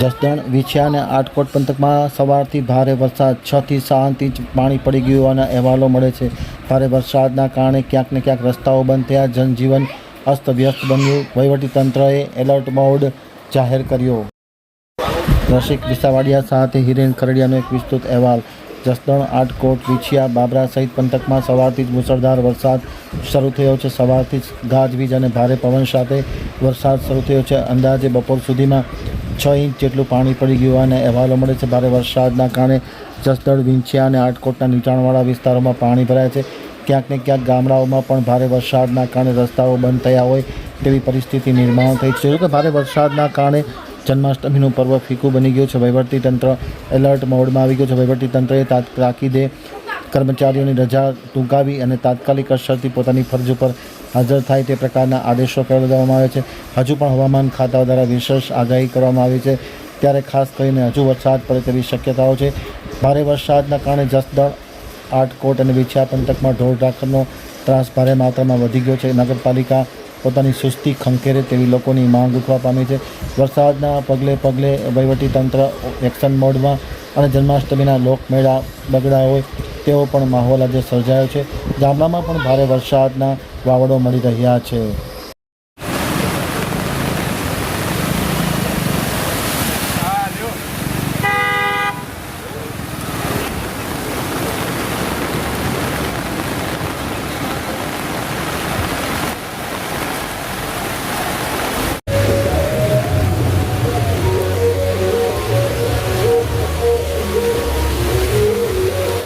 જસદણ વિછિયા અને આટકોટ પંથકમાં સવારથી ભારે વરસાદ. છ થી સાત ઇંચ પાણી પડી ગયું હોવાના અહેવાલો મળે છે. ભારે વરસાદના કારણે ક્યાંક ને ક્યાંક રસ્તાઓ બંધ થયા. જનજીવન અસ્તવ્યસ્ત બન્યું. વહીવટીતંત્રએ એલર્ટ મોડ જાહેર કર્યો. રસિક વિસાવાડિયા સાથે હિરેન ખરડિયાનો એક વિસ્તૃત અહેવાલ. જસદણ આટકોટ વિછિયા. બાબરા સહિત પંથકમાં સવારથી જ મુસળધાર વરસાદ શરૂ થયો છે. સવારથી જ ગાજવીજ અને ભારે પવન સાથે વરસાદ શરૂ થયો છે. અંદાજે બપોર સુધીમાં છ ઇંચ જેટલું પાણી પડી ગયું અને અહેવાલો મળે છે ભારે વરસાદના કારણે જસદણ, વિંછિયા અને આટકોટના નીચાણવાળા વિસ્તારોમાં પાણી ભરાય છે. ક્યાંક ને ક્યાંક ગામડાઓમાં પણ ભારે વરસાદના કારણે રસ્તાઓ બંધ થયા હોય તેવી પરિસ્થિતિ નિર્માણ થઈ છે. કે ભારે વરસાદના કારણે જન્માષ્ટમીનું પર્વ ફીકું બની ગયું છે. વહીવટીતંત્ર એલર્ટ મોડમાં આવી ગયું છે. વહીવટીતંત્રએ તાત- તાકીદે કર્મચારીઓની રજા ટૂંકાવી અને તાત્કાલિક અસરથી પોતાની ફરજ ઉપર હાજર થાય તે પ્રકારના આદેશો કરી દેવામાં આવે છે. હજુ પણ હવામાન ખાતા દ્વારા વિશેષ આગાહી કરવામાં આવી છે. ત્યારે ખાસ કરીને હજુ વરસાદ પડે તેવી શક્યતાઓ છે. ભારે વરસાદના કારણે જસદણ, આટકોટ અને વિછિયા પંથકમાં ઢોર ઢાખરનો ત્રાસ ભારે માત્રામાં વધી ગયો છે. નગરપાલિકા પોતાની સુસ્તી ખંખેરે તેવી લોકોની માંગ ઉઠવા પામી છે. વરસાદના પગલે પગલે વહીવટીતંત્ર એક્શન મોડમાં અને જન્માષ્ટમીના લોકમેળા બગડા હોય તેવો પણ માહોલ આજે સર્જાયો છે. ગામડામાં પણ ભારે વરસાદના વાવડો મળી રહ્યા છે.